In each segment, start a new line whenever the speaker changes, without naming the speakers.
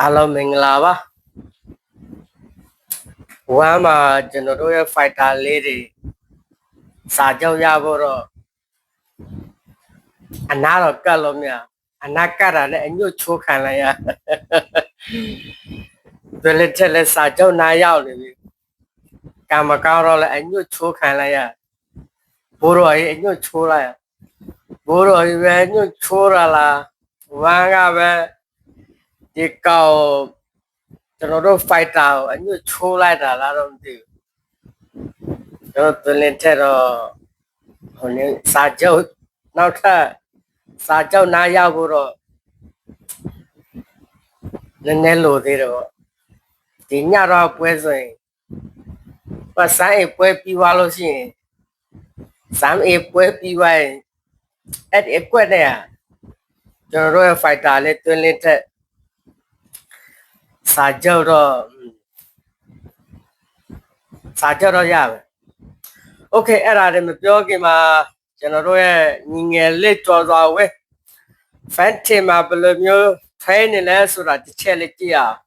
အားလုံးမင်္ဂလာပါဝမ်းမှာကျွန်တော်တို့ရဲ့ fighter လေးတွေစာကြောက်ရဖို့တော့အနာတော့ကတ်လို့မရအနာကတ်တာလည်းအညွတ်ချိုးခံလိုက်ရဘယ်လက်ထက်လဲစာကြောက်နာရောက်နေပြီကံမကောင်းတော့လည်းအညွတ်ချိုးခံလိုက်ရဘိုးတော်ကြီးအညွတ်ချိုးလိုက်ရဘိုးတော်ကြီးပဲအညွတ်ချိုးရလားဝမ်းကပဲ ဒီကောင်ကျွန်တော်တို့ fighter ကိုအညွတ်ချိုးလိုက်တာလားတော့မသိဘူးကျွန်တော်သွင်းလက်ထက်တော့ဟိုနေစာချုပ်နောက်ထပ်စာချုပ်နားရောက်ဖို့တော့နည်းနည်းလိုသေးတယ်ပေါ့ဒီညတော့ပွဲဆိုရင်ပတ်ဆိုင်အပွဲပြီးသွားလို့ရှိရင်စမ်းအပွဲပြီးသွားရင်အဲ့ဒီအကွက်နဲ့ကျွန်တော်တို့ရဲ့ fighter လေးသွင်းလက်ထက် စာကြောက်တော့စာကြောက်တော့ရမယ်โอเคအဲ့ဒါလည်းမပြောခင်မှာကျွန်တော်တို့ရဲ့ညီငယ်လေးတော်စွာဝဲ fan team မှာဘယ်လိုမျိုးထိုင်းနေလဲဆိုတာတစ်ချက်လေးကြည့်အောင်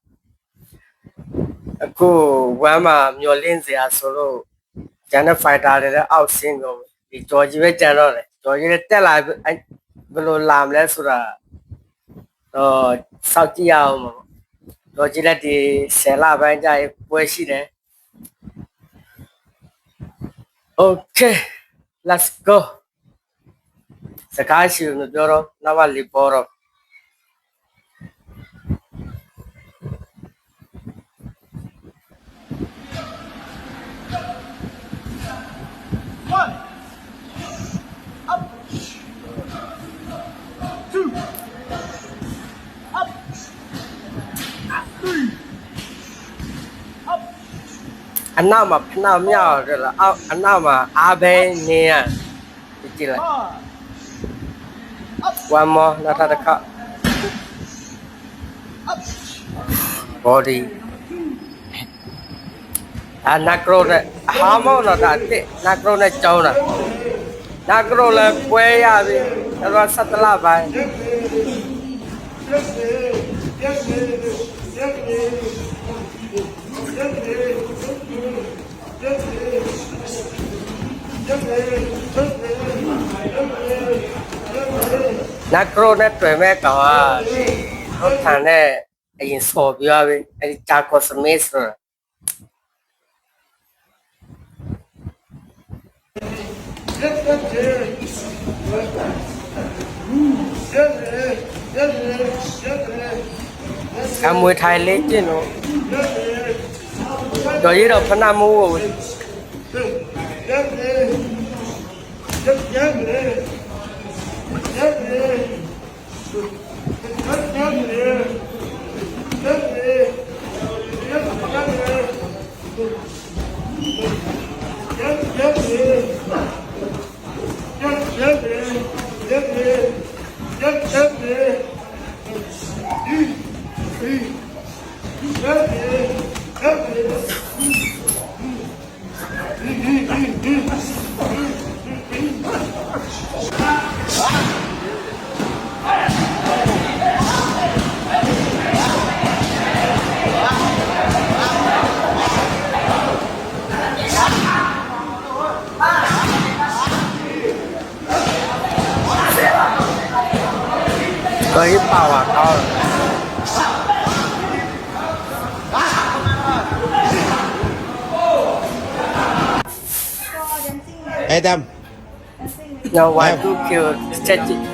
အခုဝမ်းမှာမျောလင်းစရာဆိုလို့ဂျန်တဲ့ fighter တွေလည်းအောက်ဆင်းကုန်ဒီဂျော်ဂျီပဲကြံတော့တယ်ဂျော်ဂျီလည်းတက်လာဘယ်လိုလာမလဲဆိုတာတော့စောင့်ကြည့်ရအောင်ပါ တော့ကြည့်လိုက်ဒီ10လပိုင်းကြာရင်ပွဲရှိတယ် Okay let's go စကားရှိလို့ပြောတော့နောက်မှလီပေါ်တော့ အနောက်မှာဖနှောက်မြောက်တယ်လားအောက်အနောက်မှာအားပဲနေရဒီကြည့်လိုက်
Five.
one more နောက်ထပ်တစ်ခါ
Up.
body အနကရိုနဲ့ဟာမောင်းတော့ဒါတစ်နကရိုနဲ့ကြောင်းတာနကရိုလည်းပွဲရပြီတော့17လပိုင်းနက်ခရိုနဲ့ တွေ့မဲ့ကောင်ကဒီဟုတ်ထန်တဲ့အရင်စော်ပြရပြီအဲဒီဂျာကောစမစ်ဆိုတာ အမွေထိုင်လေးကျင့်တော့တော်ရတော့ဖနာမိုးကို Gel, gel buraya. Gel buraya.
Gel buraya.
tôi hít tàu à con Hey Tâm. No, one two kill. Stretching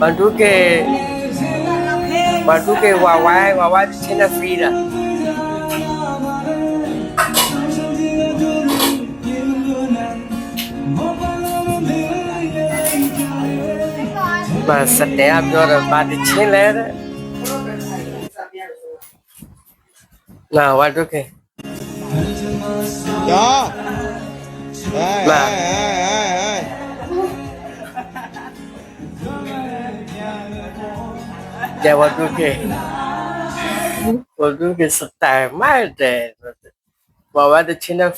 One
two
kill One two kill Huawei trên là free rồi. by Saddam daughter by the chiller. No, what okay? Yeah. Hey, nah. hey,
hey, hey. Yeah, what okay?
What okay? Saddam, my dad. Well, what the chiller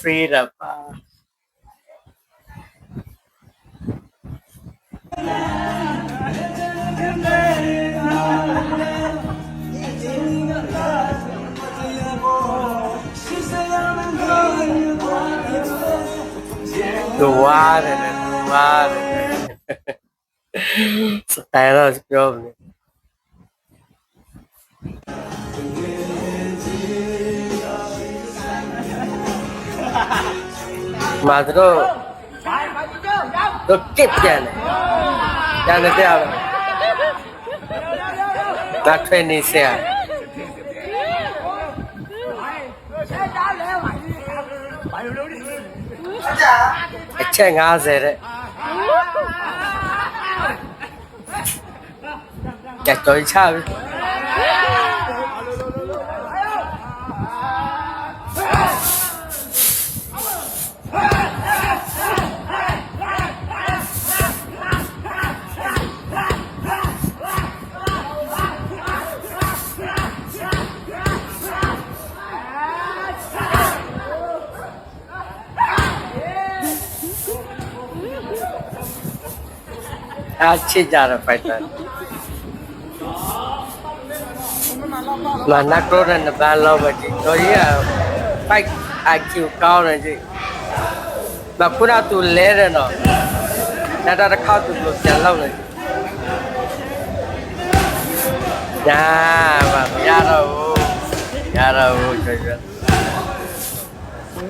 The water, the one. sa tayo na, sa problem. মাত্র
তো কেপ কেন কেন দেওয়া না ট্রেন নিচে
আর ချက်50တဲ့ကြက်တော်ချပြီ အားချစ်ကြတဲ့ဖိုက်တာမနက်တော့တဲ့နဘာလောပဲဒီတော့ရဖိုက် IQ ကောင်းတယ်ကြီးမခုနတူလဲတယ်နော်နောက်တစ်ခါတူလို့ပြန်လောက်တယ်ညာမမရတော့ဘူးရတော့ဘူးကြွကြွ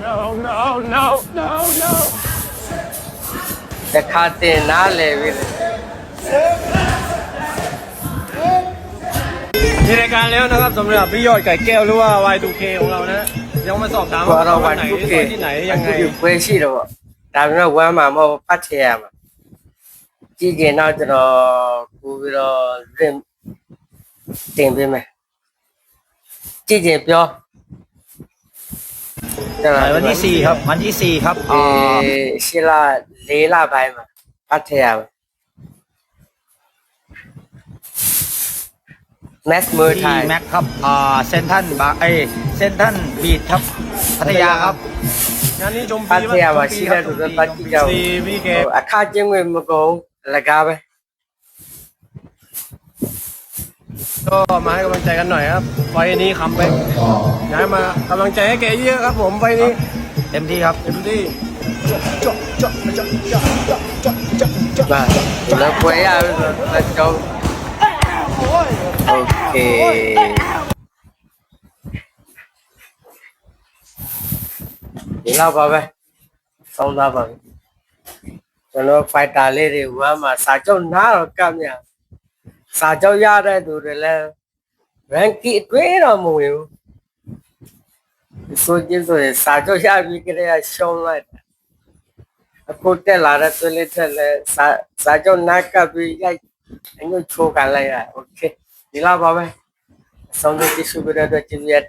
No, no, no, no, no.
တခါတင်နားလဲပြီ
มีรายการแล้วนะครับสำหรับพี่ยอดไก่แก้วหรือว่าวายดูเคของเรานะยังมาสอบถาม
ว่าเราวัน
ไหน
ที่
ไหนยังไง
อยู่เพื่อชีเราตามนั้นว่ามาเมาพัทยาที่เกน่าจะรอกูรอเรื่องเต็มไปไหมจีเจ็บยอ
วันที่สี่ครับ วันที่สี่ครับ
เอ
อชิลา
เลลาไปมาพัทยา ရမယ် Max มือไท
ที่
ย
แม็กครับอ่าเซนทันบาเอยเซนทันบีดครับ พัทยาครับ
งานนี้ชมฟ
พั
รี
ทยาว่าရှိတဲ့သူတွေပတ်ကြည့်ကြ
ฟรีพี่แก
အခါချင်းဝင်မကုန်အလကားပဲ
ก็มาให้กำลังใจกันหน่อยครับไฟล์นี้คัมแบ็กย้ายมากำลังใจให้แกเยอะครับผมไฟล์นี้
เต็มที่ครับ
เต็มที่
បាទแล้วပွဲရပြီဆိုတော့လက်ကျုံးโอเคဒီတော့ပါပဲ စောင်းသားပါပြီကျွန်တော်ဖိုက်တာလေးတွေဝမ်းမှာစာချုပ်နားတော့ကပ်မြစာချုပ်ရတဲ့သူတွေလည်း ranking အတွင်းတော့မဝင်ဘူးဆိုချင်းဆိုရင်စာချုပ်ရပြီးကြတဲ့ရှုံးလိုက်တာအခုတက်လာတဲ့သွေးလေးထက်လဲစာစာချုပ်နားကပ်ပြီးရိုက်အညွှန်းချိုးကန်လိုက်ရโอเค दिला भावे। समझो कि सुबह चीज़ या